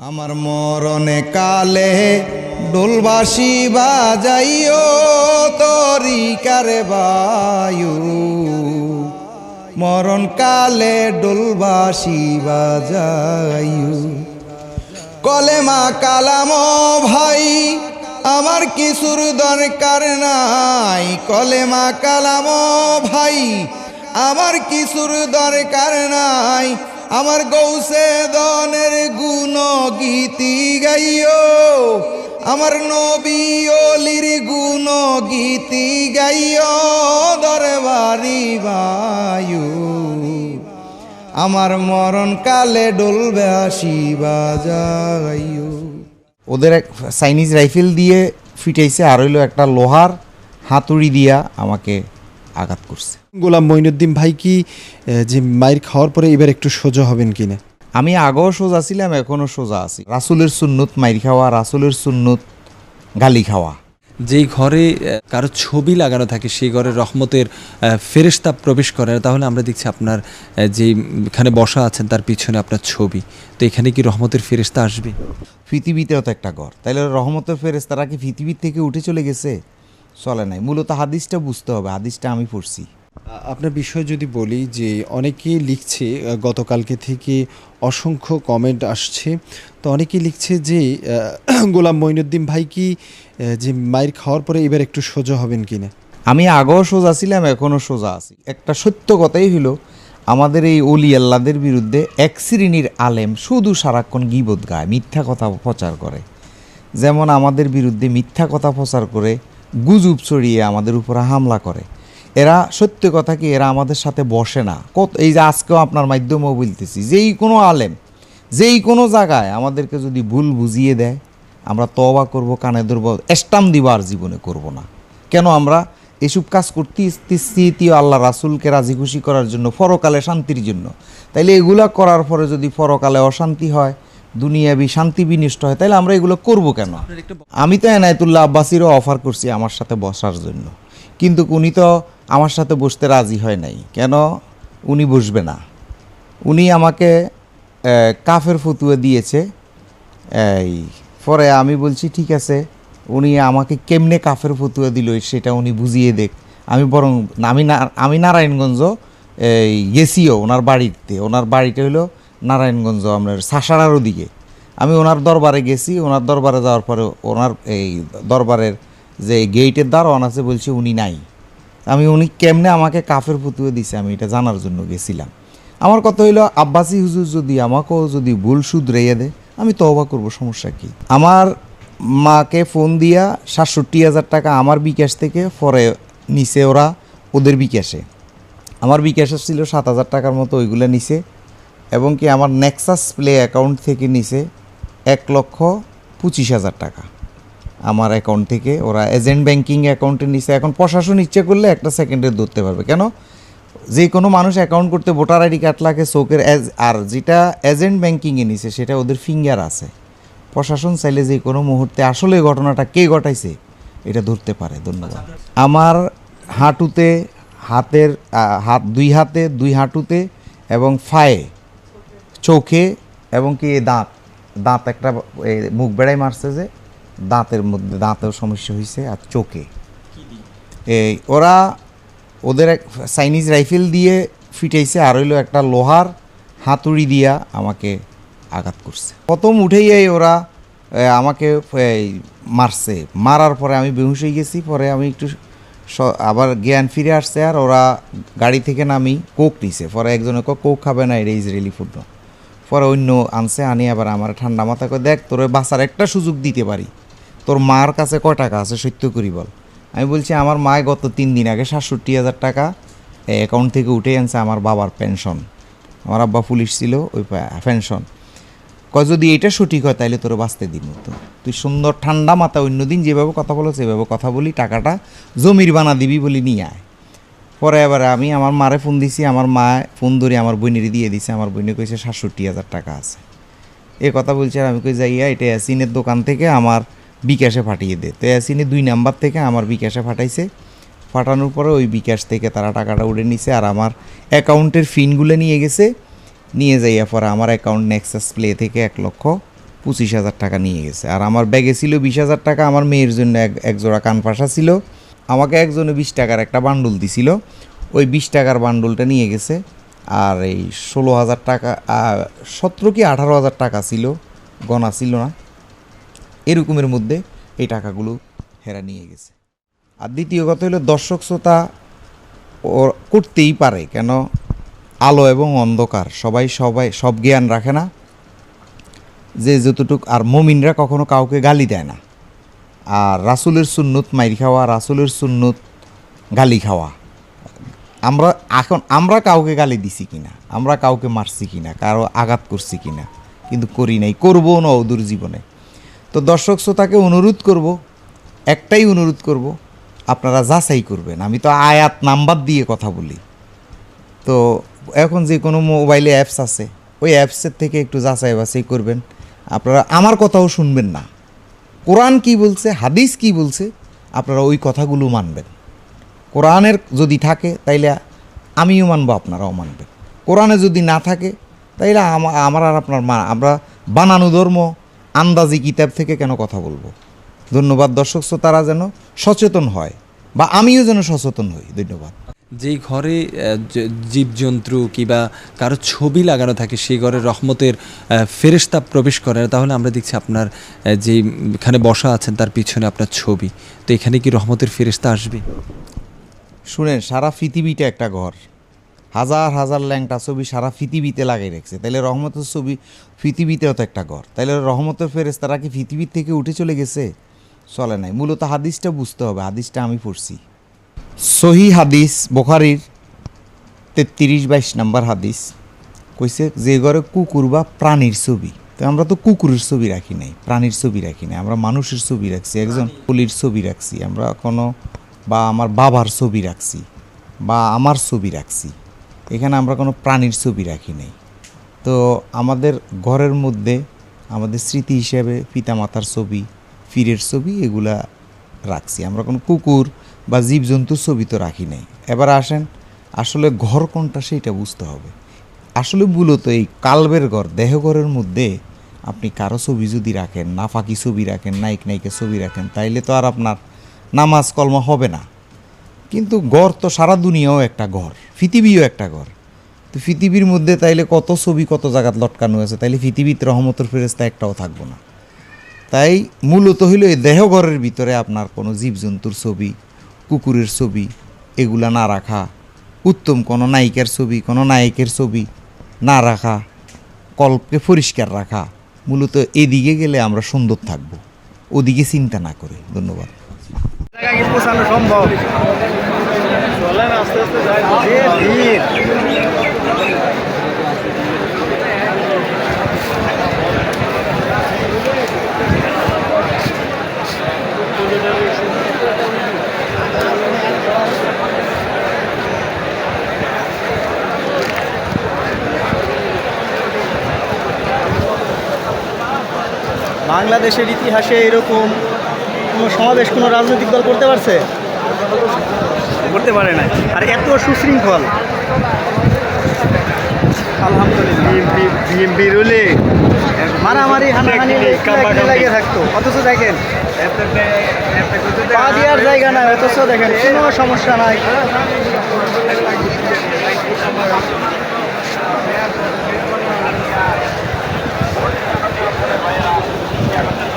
আমার মরণে কালে ডোলবাসি বাজাইও তরিকারে বায়ু মরণ কালে ডোলবাসি বাজাইও। কলেমা কালাম ভাই, আমার কিছুর দরকার নাই। কলেমা কালাম ভাই, আমার কিছুর দরকার নাই। আমার গৌসে দনের গুণ গীতি গাইও। আমার নবী অলির গুণ গীতি গাইও। দরবারি বায়ু আমার মরণ কালে ডলবে আসি বাজাইও ওদের এক চাইনিজ রাইফেল দিয়ে ফিটাইছে আর হইল একটা লোহার হাতুড়ি দিয়া আমাকে আঘাত করছে। গোলাম মঈনুদ্দিন ভাই কি যে মায়ের খাওয়ার পরে এবার একটু সোজা হবেন কিনা? আমি আগেও সোজা ছিলাম এখনও সোজা আছি। রাসুলের সুন্নত মাইর খাওয়া রাসুলের সুন্নত গালি খাওয়া। যেই ঘরে কারও ছবি লাগানো থাকে সেই ঘরে রহমতের আহ, ফেরেশতা প্রবেশ করে তাহলে আমরা দেখছি আপনার আহ, যে এখানে বসা আছেন তার পিছনে আপনার ছবি। তো এখানে কি রহমতের ফেরেশতা আসবে? পৃথিবীতেও তো একটা ঘর। তাইলে রহমতের ফেরেস তারা কি পৃথিবীর থেকে উঠে চলে গেছে? চলে নাই। মূলত হাদিসটা বুঝতে হবে হাদিসটা আমি পড়ছি। আপনার বিষয়ে যদি বলি যে অনেকেই লিখছে গতকালকে থেকে অসংখ্য কমেন্ট আসছে। তো অনেকেই লিখছে যে গোলাম মঈনুদ্দিন ভাই কি যে মায়ের খাওয়ার পরে এবার একটু সোজা হবেন কিনা? আমি আগেও সোজা ছিলাম এখনও সোজা আছি। একটা সত্য কথাই হলো আমাদের এই অলি আল্লাদের বিরুদ্ধে এক শ্রেণির আলেম শুধু সারাক্ষণ গিবত গায় মিথ্যা কথা প্রচার করে। যেমন আমাদের বিরুদ্ধে মিথ্যা কথা প্রচার করে গুজব ছড়িয়ে আমাদের উপরে হামলা করে। এরা, সত্য কথা কি, এরা আমাদের সাথে বসে না। কত এই যে আজকেও আপনার মাধ্যমেও বলতেছি, যেই কোনো আলেম, যেই কোনো জায়গায় আমাদেরকে যদি ভুল বুঝিয়ে দেয়, আমরা তবা করব, কানে ধরব এস্টাম দিবার জীবনে করব না। কেন আমরা এসব কাজ করতে স্থিতি আল্লাহ রাসুলকে রাজি খুশি করার জন্য ফরকালে শান্তির জন্য। তাইলে এগুলা করার পরে যদি ফরকালে অশান্তি হয় দুনিয়াবি শান্তি বিনষ্ট হয় তাহলে আমরা এগুলো করব কেন? আমি তো এনায়তুল্লাহ আব্বাসিরও অফার করছি আমার সাথে বসার জন্য। কিন্তু উনি তো আমার সাথে বসতে রাজি হয় নাই। কেন? উনি বসবে না। উনি আমাকে কাফের ফতুয়া দিয়েছে। এই পরে আমি বলছি ঠিক আছে উনি আমাকে কেমনে কাফের ফতুয়া দিল সেটা উনি বুঝিয়ে দেখ। আমি বরং আমি না আমি নারায়ণগঞ্জ এই গেছিও ওনার বাড়িতে ওনার বাড়িটা হলো নারায়ণগঞ্জ আপনার সাসারার ওদিকে। আমি ওনার দরবারে গেছি, ওনার দরবারে যাওয়ার পরে ওনার এই দরবারের যে গেইটের দারোয়ান আছে বলছে উনি নাই। আমি উনি কেমনে আমাকে কাফের ফতুয়া দিছে, আমি এটা জানার জন্য গেছিলাম। আমার কথা হইল, আব্বাসি হুজুর যদি আমাকেও যদি ভুল শুধরাইয়া দেয়, আমি তওবা করব, সমস্যা কি? আমার মাকে ফোন দিয়া সাতষট্টি হাজার টাকা আমার বিকাশ থেকে পরে নিছে ওরা ওদের বিকাশে। আমার বিকাশে ছিল সাত হাজার টাকার মতো, ওইগুলো নিছে। এবং কি আমার নেক্সাস প্লে অ্যাকাউন্ট থেকে নিছে এক লক্ষ পঁচিশ হাজার টাকা। আমার অ্যাকাউন্ট থেকে ওরা এজেন্ট ব্যাংকিং অ্যাকাউন্টে নিছে। এখন প্রশাসন ইচ্ছে করলে একটা সেকেন্ডে ধরতে পারবে। কেন? যে কোনো মানুষ অ্যাকাউন্ট করতে ভোটার আইডি কার্ড লাগে চোখের আর যেটা এজেন্ট ব্যাংকিংয়ে নিছে, সেটা ওদের ফিঙ্গার আছে। প্রশাসন চাইলে যে কোনো মুহূর্তে আসলে ঘটনাটা কে ঘটাইছে, এটা ধরতে পারে। ধন্যবাদ। আমার হাঁটুতে, হাতের হাত দুই হাতে, দুই হাঁটুতে এবং ফায়ে চোখে এবং কি দাঁত দাঁত একটা মুখ বেড়াই মারছে যে দাঁতের মধ্যে দাঁতেও সমস্যা হয়েছে আর চোখে। এই ওরা ওদের এক চাইনিজ রাইফেল দিয়ে ফিটাইছে আর হইল একটা লোহার হাতুড়ি দিয়া আমাকে আঘাত করছে। প্রথম উঠেই এই ওরা আমাকে মারছে। মারার পরে আমি বেহুশ হয়ে গেছি পরে আমি একটু আবার জ্ঞান ফিরে আসছে আর ওরা গাড়ি থেকে নামি কোক নিছে। পরে একজনে কোক খাবে না এটা ইসরায়েলি ফুড। পরে অন্য আনছে, আনি আবার আমার ঠান্ডা মাথা করে দেখ, তোর বাঁচার একটা সুযোগ দিতে পারি। তোর মার কাছে কয় টাকা আছে সত্য করি বল। আমি বলছি, আমার মায় গত তিন দিন আগে সাতষট্টি হাজার টাকা অ্যাকাউন্ট থেকে উঠে আনছে আমার বাবার পেনশন আমার আব্বা পুলিশ ছিল, ওই পেনশন কয়, যদি এটা সঠিক হয় তাহলে তোর বাঁচতে দিন তো তুই সুন্দর ঠান্ডা মাথা অন্যদিন যেভাবে কথা বলো সেভাবে কথা বলি, টাকাটা জমির বানা দিবি বলি নিয়ে আয়। পরে এবার আমি আমার মারে ফোন দিছি, আমার মা ফোন ধরে আমার বোনের দিয়ে দিছে, আমার বোনে কইছে সাতষট্টি হাজার টাকা আছে। এ কথা বলছে আর আমি কই যাইয়া এটা অ্যাসিনের দোকান থেকে আমার বিকাশে পাঠিয়ে দে। তো অ্যাসিনে দুই নাম্বার থেকে আমার বিকাশে পাঠাইছে। পাঠানোর পরে ওই বিকাশ থেকে তারা টাকাটা উড়ে নিছে আর আমার অ্যাকাউন্টের ফিনগুলো নিয়ে গেছে। নিয়ে যাইয়া পরে আমার অ্যাকাউন্ট নেক্সাস প্লে থেকে এক লক্ষ পঁচিশ হাজার টাকা নিয়ে গেছে। আর আমার ব্যাগে ছিল বিশ হাজার টাকা, আমার মেয়ের জন্য এক জোড়া কান পাশা ছিল। আমাকে একজনে বিশ টাকার একটা বান্ডুল দিছিল। ওই বিশ টাকার বান্ডুলটা নিয়ে গেছে। আর এই ষোলো হাজার টাকা সতেরো কি আঠারো হাজার টাকা ছিল, গনা ছিল না। এরকমের মধ্যে এই টাকাগুলো হেরা নিয়ে গেছে। আর দ্বিতীয় কথা হলো, দর্শক শ্রোতা ও করতেই পারে, কেন? আলো এবং অন্ধকার, সবাই সবাই সব জ্ঞান রাখে না। যে যতটুক, আর মমিনরা কখনো কাউকে গালি দেয় না। আর রাসুলের সুন্নত মাইর খাওয়া, রাসুলের সুন্নত গালি খাওয়া। আমরা এখন, আমরা কাউকে গালি দিছি কিনা, আমরা কাউকে মারছি কিনা, কারও আঘাত করছি কিনা, কিন্তু করি নাই, করব না অদূর জীবনে। তো দর্শক শ্রোতাকে অনুরোধ করব, একটাই অনুরোধ করব, আপনারা যাচাই করবেন। আমি তো আয়াত নাম্বার দিয়ে কথা বলি। তো এখন যে কোনো মোবাইলে অ্যাপস আছে, ওই অ্যাপসের থেকে একটু যাচাই বাছাই করবেন। আপনারা আমার কথাও শুনবেন না। কোরআন কি বলছে, হাদিস কি বলছে, আপনারা ওই কথাগুলো মানবেন। কোরআনের যদি থাকে, তাইলে আমিও মানবো, আপনারাও মানবেন। কোরআনে যদি না থাকে, তাইলে আমার আর আপনার মা, আমরা বানানো ধর্ম, আন্দাজি কিতাব থেকে কেন কথা বলব? ধন্যবাদ দর্শক শ্রোতারা যেন সচেতন হয়, বা আমিও যেন সচেতন হই। ধন্যবাদ। যেই ঘরে জীবজন্তু কিংবা কারও ছবি লাগানো থাকে সেই ঘরে রহমতের আহ, ফেরেশতা প্রবেশ করে তাহলে আমরা দেখছি আপনার এখানে বসা আছেন তার পিছনে আপনার ছবি। তো এখানে কি রহমতের ফেরেশতা আসবে? শুনেন সারা পৃথিবীটা একটা ঘর। হাজার হাজার ল্যাংটা ছবি সারা পৃথিবীতে লাগাই রেখেছে। তাইলে রহমতের ছবি পৃথিবীতেও তো একটা ঘর। তাইলে রহমতের ফেরেস্তারা কি পৃথিবীর থেকে উঠে চলে গেছে? চলে নাই। মূলত হাদিসটা বুঝতে হবে। হাদিসটা আমি পড়ছি। সহি হাদিস, বোখারির তেত্রিশ বাইশ নাম্বার হাদিস কইছে যে ঘরে কুকুর বা প্রাণীর ছবি। তো আমরা তো কুকুরের ছবি রাখি নাই, প্রাণীর ছবি রাখি নাই, আমরা মানুষের ছবি রাখছি, একজন পুলির ছবি রাখছি, আমরা কোনো বা আমার বাবার ছবি রাখছি বা আমার ছবি রাখছি, এখানে আমরা কোনো প্রাণীর ছবি রাখি নাই। তো আমাদের ঘরের মধ্যে আমাদের স্মৃতি হিসেবে পিতামাতার ছবি ফিরের ছবি এগুলা রাখছি, আমরা কোনো কুকুর বা জীবজন্তুর ছবি তো রাখি নাই। এবার আসেন, আসলে ঘর কোনটা সেইটা বুঝতে হবে। আসলে মূলত এই কালবের ঘর, দেহঘরের মধ্যে আপনি কারও ছবি যদি রাখেন না ফাঁকি ছবি রাখেন, নায়ক, নায়িকা ছবি রাখেন, তাইলে তো আর আপনার নামাজ কলমা হবে না। কিন্তু ঘর তো সারা দুনিয়াও একটা ঘর, পৃথিবীও একটা ঘর। তো পৃথিবীর মধ্যে তাইলে কত ছবি, কত জায়গাত লটকানো আছে, তাইলে পৃথিবীতে রহমতের ফেরেস্তা একটাও থাকব না। তাই মূলত হইল এই দেহঘরের ভিতরে আপনার কোনো জীবজন্তুর ছবি কুকুরের ছবি, এগুলা না রাখা। উত্তম কোনো নায়িকার ছবি, কোনো নায়কের ছবি না রাখা। কল্পকে পরিষ্কার রাখা। মূলত এদিকে গেলে আমরা সুন্দর থাকব। ওদিকে চিন্তা না করে। ধন্যবাদ। সম্ভব। বাংলাদেশের ইতিহাসে এরকম কোনো সমাবেশ কোনো রাজনৈতিক দল করতে পারছে? করতে পারে না আর এত সুশৃঙ্খল। আলহামদুলিল্লাহ। বিএমপি রুলে মারামারি হানাহানি লাগিয়ে থাকতো। অথচ দেখেন পা দেওয়ার জায়গা নাই অথচ দেখেন কোনো সমস্যা নাই। Yeah.